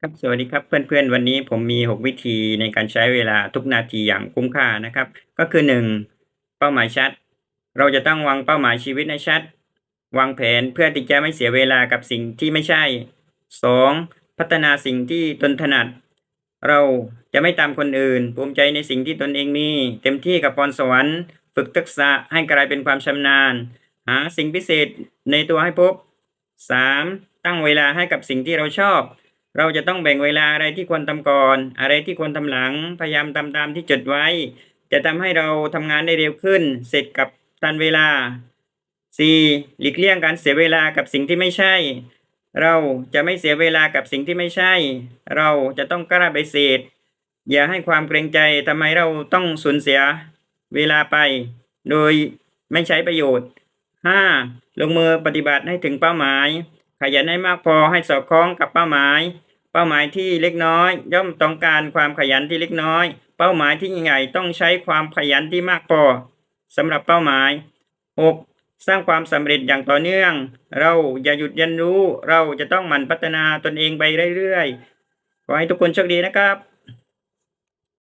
ครับสวัสดีครับเพื่อนๆ วันนี้ผมมี 6 วิธีในการใช้เวลาทุกนาทีอย่างคุ้มค่านะครับ ก็คือ 1. เป้าหมายชัด เราจะต้องวางเป้าหมายชีวิตให้ชัด วางแผนเพื่อที่จะไม่เสียเวลากับสิ่งที่ไม่ใช่ 2. พัฒนาสิ่งที่ตนถนัด เราจะไม่ตามคนอื่น ภูมิใจในสิ่งที่ตนเองมีเต็มที่กับพรสวรรค์ ฝึกทักษะให้กลายเป็นความชำนาญ หาสิ่งพิเศษในตัวให้พบ 3. ตั้งเวลาให้กับสิ่งที่เราชอบ เราจะต้องแบ่งเวลาอะไรที่ควรทำก่อน อะไรที่ควรทำหลัง พยายามทำตามที่จดไว้ จะทำให้เราทำงานได้เร็วขึ้น เสร็จกับทันเวลา 4. หลีกเลี่ยงการเสียเวลากับสิ่งที่ไม่ใช่ เราจะไม่เสียเวลากับสิ่งที่ไม่ใช่ เราจะต้องกล้าไปเสดอย่าให้ความเกรงใจทำไมเราต้องสูญเสียเวลาไป โดยไม่ใช้ประโยชน์ 5. ลงมือปฏิบัติให้ถึงเป้าหมาย ขยันให้มากพอให้สอดคล้องกับเป้าหมาย เป้าหมายที่เล็กน้อย ย่อมต้องการความขยันที่เล็กน้อย เป้าหมายที่ใหญ่ต้องใช้ความขยันที่มากพอสำหรับเป้าหมาย 6. สร้างความสำเร็จอย่างต่อเนื่อง เราอย่าหยุดเรียนรู้ เราจะต้องหมั่นพัฒนาตนเองไปเรื่อยๆขอให้ทุกคนโชคดีนะครับ